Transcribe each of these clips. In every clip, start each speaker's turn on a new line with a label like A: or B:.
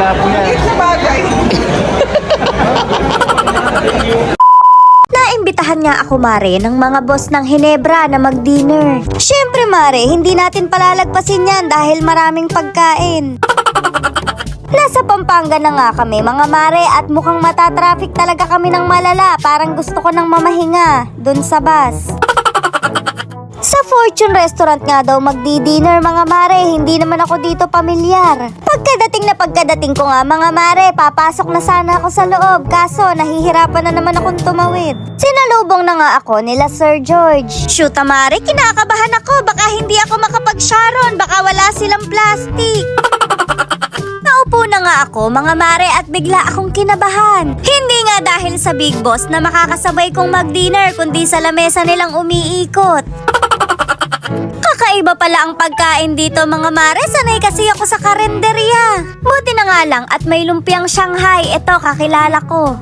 A: lapo-lapo yan.
B: Maliit na bagay.
C: Naimbitahan nga ako mare ng mga boss ng Hinebra na mag-dinner. Siyempre mare, hindi natin palalagpasin yan dahil maraming pagkain. Nasa Pampanga na nga kami mga mare at mukhang matatraffic talaga kami ng malala. Parang gusto ko nang mamahinga dun sa bus. Fortune Restaurant nga daw magdi-dinner mga mare, hindi naman ako dito pamilyar. Pagkadating na pagkadating ko nga mga mare, papasok na sana ako sa loob, kaso nahihirapan na naman akong tumawid. Sinalubong na nga ako nila Sir George. Shoot ah, mare, kinakabahan ako, baka hindi ako makapag-sharon, baka wala silang plastic. Naupo na nga ako mga mare at bigla akong kinabahan. Hindi nga dahil sa big boss na makakasabay kong mag-dinner kundi sa lamesa nilang umiikot. Kakaiba pala ang pagkain dito mga mare, sanay kasi ako sa karenderya. Buti na nga lang at may lumpiang Shanghai, ito kakilala ko.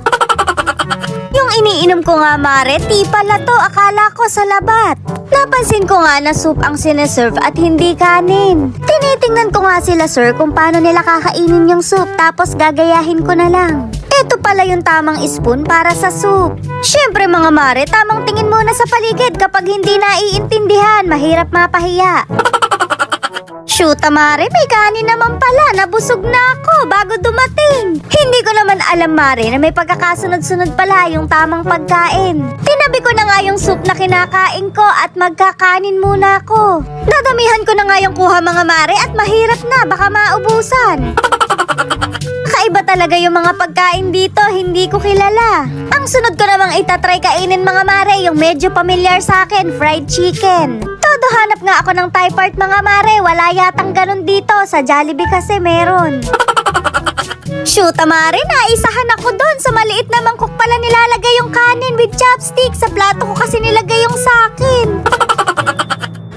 C: Yung iniinom ko nga mare, tea pala to, akala ko sa labat. Napansin ko nga na soup ang sineserve at hindi kanin. Tinitingnan ko nga sila sir kung paano nila kakainin yung soup tapos gagayahin ko na lang. Ito pala yung tamang spoon para sa soup. Siyempre mga mare, tamang tingin muna sa paligid kapag hindi naiintindihan, mahirap mapahiya. Shoot, Mare, may kanin naman pala. Nabusog na ako bago dumating. Hindi ko naman alam, Mare, na may pagkakasunod-sunod pala yung tamang pagkain. Tinabi ko na nga yung soup na kinakain ko at magkakanin muna ako. Dadamihan ko na nga yung kuha mga Mare at mahirap na, baka maubusan. Talaga yung mga pagkain dito, hindi ko kilala. Ang sunod ko namang itatry kainin mga mare, yung medyo familiar sa akin, fried chicken. Todo hanap nga ako ng Thai part mga mare, wala yatang ganun dito, sa Jollibee kasi meron. Shoot, mare, naisahan ako doon sa maliit na mangkok pala nilalagay yung kanin with chopstick. Sa plato ko kasi nilagay yung sakin.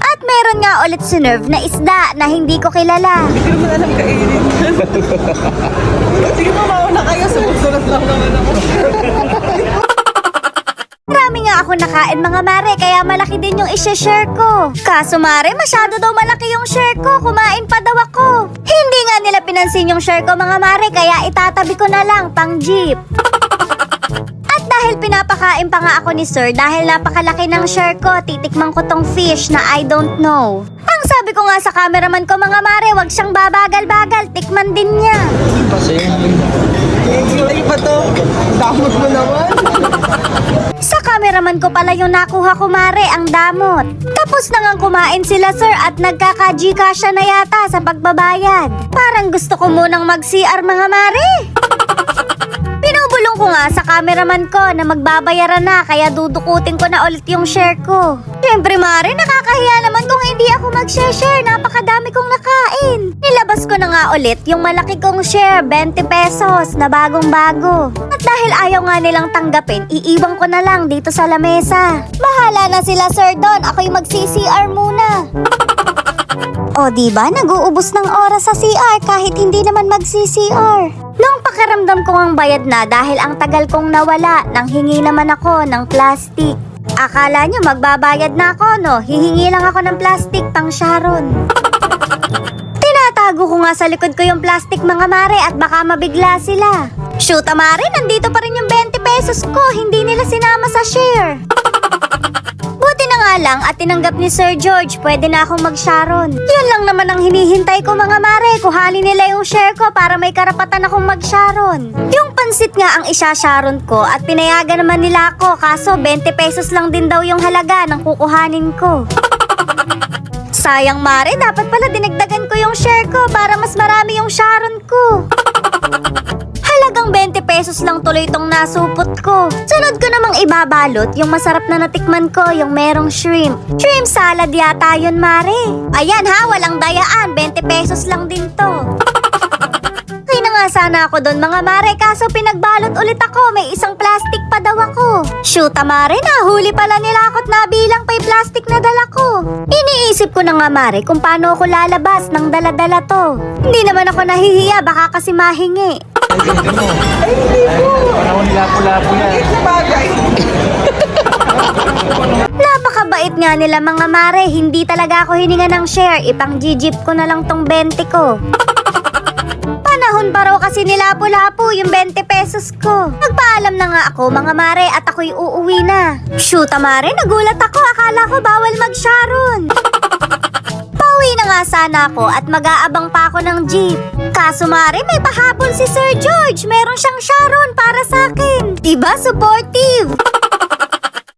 C: At meron nga ulit sinerve na isda na hindi ko kilala.
B: Hindi ko naman alam kainin. Sige po, mauna kayo. Sumunod lang naman ako.
C: Nga ako nakain mga mare, kaya malaki din yung isha-share ko. Kaso mare, masyado daw malaki yung share ko, kumain pa daw ako. Hindi nga nila pinansin yung share ko mga mare, kaya itatabi ko na lang pang jeep. At dahil pinapakain pa nga ako ni sir, dahil napakalaki ng share ko, titikman ko tong fish na I don't know. Sabi ko nga sa cameraman ko mga mare, wag siyang babagal-bagal, tikman din niya.
A: Kasi,
B: Ay, ba to? Damot mo naman.
C: Sa cameraman ko pala yung nakuha ko mare, ang damot. Tapos na nga kumain sila sir at nagkaka-gcash na yata sa pagbabayad. Parang gusto ko munang mag-CR mga mare. Pinubulong ko nga sa cameraman ko na magbabayaran na kaya dudukutin ko na ulit yung share ko. Siyempre mare, nakakahiya nga ulit yung malaki kong share, 20 pesos na bagong-bago. At dahil ayaw nga nilang tanggapin, iiwan ko na lang dito sa lamesa. Bahala na sila sir doon, ako'y mag-CCR muna. O di ba nag-uubos ng oras sa CR kahit hindi naman mag-CCR. Nung pakiramdam ko ang bayad na dahil ang tagal kong nawala, nang hingi naman ako ng plastic. Akala nyo magbabayad na ako no? Hihingi lang ako ng plastic pang Sharon. Tinatago ko nga sa likod ko yung plastic mga mare at baka mabigla sila. Shoot mare, nandito pa rin yung 20 pesos ko, hindi nila sinama sa share. Buti na nga lang at tinanggap ni Sir George, pwede na akong mag-sharon. Yun lang naman ang hinihintay ko mga mare, kuhanin nila yung share ko para may karapatan akong mag-sharon. Yung pansit nga ang isa-sharon ko at pinayagan naman nila ako kaso 20 pesos lang din daw yung halaga ng kukuhanin ko. Sayang mare, dapat pala dinagdagan ko yung share ko para mas marami yung sharon ko. Halagang 20 pesos lang tuloy itong nasupot ko. Sunod ko namang ibabalot yung masarap na natikman ko, yung merong shrimp. Shrimp salad yata yun, Mare. Ayan ha, walang dayaan. 20 pesos lang din to. Na nga sana ako doon mga mare kaso pinagbalot ulit ako may isang plastic pa daw ako. Shoot ah, mare nahuli pala nila ako't nabilang pa yung plastic na dala ko. Iniisip ko na nga mare kung paano ako lalabas ng dala-dala to. Hindi naman ako nahihiya baka kasi mahingi.
A: panahon ni lapo-lapo yan.
B: Maliit na bagay.
C: Napakabait nga nila mga mare, hindi talaga ako hininga ng share, ipang jeep ko na lang tong 20 ko. Doon pa raw kasi nilapo-lapo yung 20 pesos ko. Nagpaalam na nga ako mga mare at ako'y uuwi na. Shoot mare, nagulat ako. Akala ko bawal mag-sharon. Pauwi na nga sana ako at mag-aabang pa ako ng jeep. Kaso mare, may pahabol si Sir George. Meron siyang Sharon para sa akin. Diba, supportive?